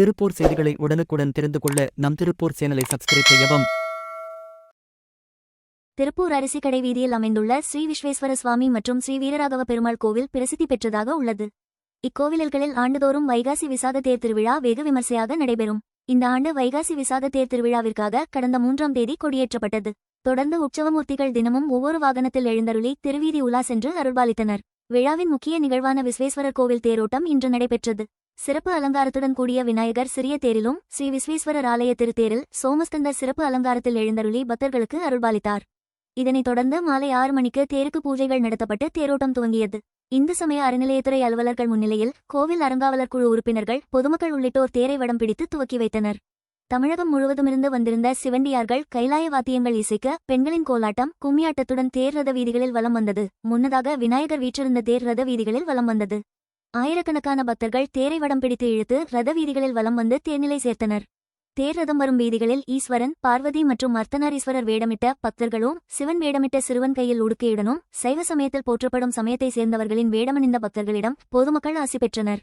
திருப்பூர் செய்திகளை உடனுக்குடன் தெரிந்து கொள்ள நம் திருப்பூர் சேனலை சப்ஸ்கிரைப் செய்யவும். திருப்பூர் அரிசிக்கடை வீதியில் அமைந்துள்ள ஸ்ரீ விஸ்வேஸ்வர சுவாமி மற்றும் ஸ்ரீ வீரராகவ பெருமாள் கோவில் பிரசித்தி பெற்றதாக உள்ளது. இக்கோவில்களில் ஆண்டுதோறும் வைகாசி விசாத தேர் திருவிழா வெகு விமர்சையாக நடைபெறும். இந்த ஆண்டு வைகாசி விசாத தேர் திருவிழாவிற்காக கடந்த மூன்றாம் தேதி கொடியேற்றப்பட்டது. தொடர்ந்து உற்சவமூர்த்திகள் தினமும் ஒவ்வொரு வாகனத்தில் எழுந்தருளி திருவீதி உலா சென்று அருள்பாலித்தனர். விழாவின் முக்கிய நிகழ்வான விஸ்வேஸ்வரர் கோவில் தேரோட்டம் இன்று நடைபெற்றது. சிறப்பு அலங்காரத்துடன் கூடிய விநாயகர் சிறிய தேரிலும் ஸ்ரீ விஸ்வேஸ்வரர் ஆலய திருத்தேரில் சோமஸ்கந்தர் சிறப்பு அலங்காரத்தில் எழுந்தருளி பக்தர்களுக்கு அருள்பாலித்தார். இதனைத் தொடர்ந்து மாலை ஆறு மணிக்கு தேருக்கு பூஜைகள் நடத்தப்பட்டு தேரோட்டம் துவங்கியது. இந்து சமய அறநிலையத்துறை அலுவலர்கள் முன்னிலையில் கோவில் அறங்காவலர் குழு உறுப்பினர்கள் பொதுமக்கள் உள்ளிட்டோர் தேரை வடம் பிடித்து துவக்கி வைத்தனர். தமிழகம் முழுவதுமிருந்து வந்திருந்த சிவண்டியார்கள் கைலாய வாத்தியங்கள் இசைக்க பெண்களின் கோலாட்டம் கும்மியாட்டத்துடன் தேர் ரத வீதிகளில் வலம் வந்தது. முன்னதாக விநாயகர் வீற்றிருந்த தேர் ரத வீதிகளில் வலம் வந்தது. ஆயிரக்கணக்கான பக்தர்கள் தேரை வடம் பிடித்து இழுத்து ரத வீதிகளில் வலம் வந்து தேர்நிலை சேர்த்தனர். தேர் ரதம் வரும் வீதிகளில் ஈஸ்வரன் பார்வதி மற்றும் அர்த்தநாரீஸ்வரர் வேடமிட்ட பக்தர்களும் சிவன் வேடமிட்ட சிறுவன் கையில் உடுக்கையுடனும் சைவ சமயத்தில் போற்றப்படும் சமயத்தை சேர்ந்தவர்களின் வேடமணிந்த பக்தர்களிடம் பொதுமக்கள் ஆசி பெற்றனர்.